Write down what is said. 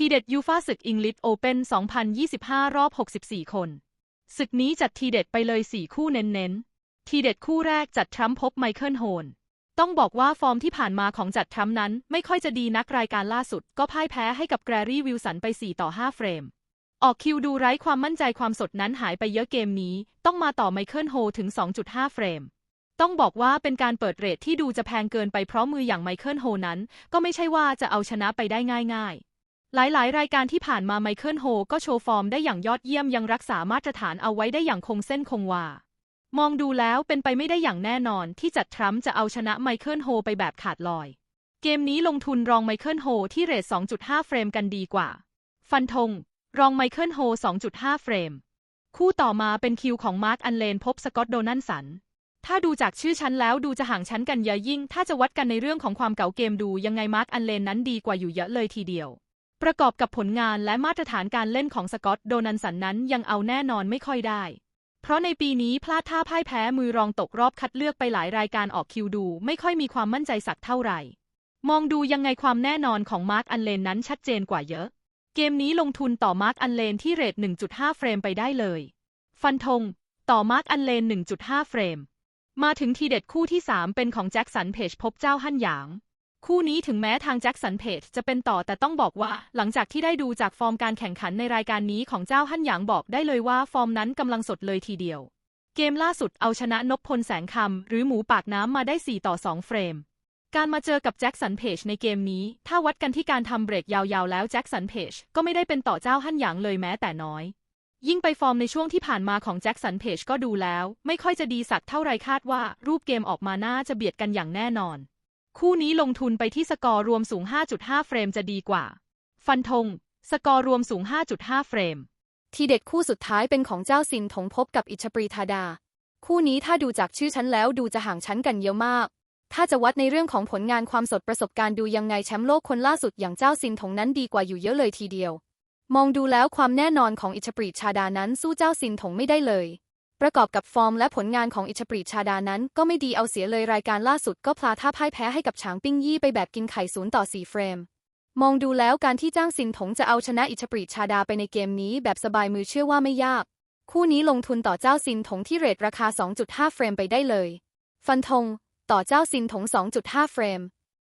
ทีเด็ดยูฟาศึกอังกฤษโอเปน2025 รอบ 64 คน ศึกนี้จัดทีเด็ดไปเลย 4 คู่เน้นๆ ทีเด็ดคู่แรกจัดทรัมป์พบไมเคิลโฮน ต้องบอกว่าฟอร์มที่ผ่านมาของจัดทรัมป์นั้นไม่ค่อยจะดีนักรายการล่าสุด ก็พ่ายแพ้ให้กับแกรรี่วิลสันไป 4 ต่อ 5 เฟรม ออกคิวดูไร้ความมั่นใจความสดนั้นหายไปเยอะเกมนี้ ต้องมาต่อไมเคิลโฮถึง 2.5 เฟรมต้องบอกว่าเป็นการเปิดเรทที่ดูจะแพงเกินไปเพราะมืออย่างไมเคิลโฮนั้น ก็ไม่ใช่ว่าจะเอาชนะไปได้ง่ายๆ หลายๆ รายการที่ผ่านมาไมเคิลโฮก็โชว์ฟอร์มได้อย่างยอดเยี่ยมยังรักษามาตรฐานเอาไว้ได้อย่างคงเส้นคงวา มองดูแล้วเป็นไปไม่ได้อย่างแน่นอนที่จัดทรัมป์จะเอาชนะไมเคิลโฮไปแบบขาดลอย เกมนี้ลงทุนรองไมเคิลโฮที่เรท 2.5 เฟรมกันดีกว่า ฟันธง รองไมเคิลโฮ 2.5 เฟรม คู่ต่อมาเป็นคิวของมาร์คอันเลนพบสกอตโดนันสันถ้าดูจากชื่อชั้นแล้วดูจะห่างชั้นกันเยอะยิ่ง ถ้าจะวัดกันในเรื่องของความเก่าเกมดูยังไงมาร์คอันเลนนั้นดีกว่าอยู่เยอะเลยทีเดียว ประกอบกับผลงานและมาตรฐานการเล่นของสกอตโดนันสันนั้นยังเอาแน่นอนไม่ค่อยได้ เพราะในปีนี้พลาดท่าพ่ายแพ้มือรองตกรอบคัดเลือกไปหลายรายการออกคิวดู ไม่ค่อยมีความมั่นใจสักเท่าไหร่ มองดูยังไงความแน่นอนของมาร์คอันเลนนั้นชัดเจนกว่าเยอะ เกมนี้ลงทุนต่อมาร์คอันเลนที่เรท 1.5 เฟรมไปได้เลย ฟันธงต่อมาร์คอันเลน 1.5 เฟรม มาถึงทีเด็ดคู่ที่ 3 เป็นของแจ็คสันเพจพบเจ้าฮั่นหยาง คู่นี้ถึงแม้ทางแจ็คสันเพจจะเป็นต่อแต่ต้องบอกว่า หลังจากที่ได้ดูจากฟอร์มการแข่งขันในรายการนี้ของเจ้าฮั่นหยางบอกได้เลยว่าฟอร์มนั้นกำลังสดเลยทีเดียว เกมล่าสุดเอาชนะนพพลแสงคำหรือหมูปากน้ำมาได้ 4 ต่อ 2 เฟรม การมาเจอกับแจ็คสันเพจในเกมนี้ ถ้าวัดกันที่การทำเบรกยาวๆแล้วแจ็คสันเพจก็ไม่ได้เป็นต่อเจ้าฮั่นหยางเลยแม้แต่น้อยยิ่งไปฟอร์มในช่วงที่ผ่านมาของแจ็คสันเพจก็ดูแล้ว ไม่ค่อยจะดีสักเท่าไรคาดว่ารูปเกมออกมาน่าจะเบียดกันอย่างแน่นอน คู่นี้ลงทุนไปที่สกอร์รวมสูง 5.5 เฟรมจะดีกว่า ฟันธง สกอร์รวมสูง 5.5 เฟรม ทีเด็ดคู่สุดท้ายเป็นของเจ้าซินถงพบกับอิชปรีธาดา คู่นี้ถ้าดูจากชื่อชั้นแล้วดูจะห่างชั้นกันเยอะมาก ถ้าจะวัดในเรื่องของผลงานความสดประสบการณ์ดูยังไงแชมป์โลกคนล่าสุดอย่างเจ้าซินถงนั้นดีกว่าอยู่เยอะเลยทีเดียว มองดูแล้วความแน่นอนของอิชปรีชาดานั้นสู้เจ้าซินถงไม่ได้เลย ประกอบกับฟอร์มและผลงานของอิชปรีชาดานั้น ก็ไม่ดีเอาเสียเลยรายการล่าสุดก็พลาดท่าพ่ายแพ้ให้กับฉางปิ้งยี่ไปแบบกินไข่ศูนย์ต่อ4เฟรม มองดูแล้วการที่จ้างซินถงจะเอาชนะอิชปรีชาดาไปในเกมนี้แบบสบายมือเชื่อว่าไม่ยาก คู่นี้ลงทุนต่อเจ้าซินถงที่เรทราคา 2.5 เฟรมไปได้เลย ฟันธงต่อเจ้าซินถง 2.5 เฟรม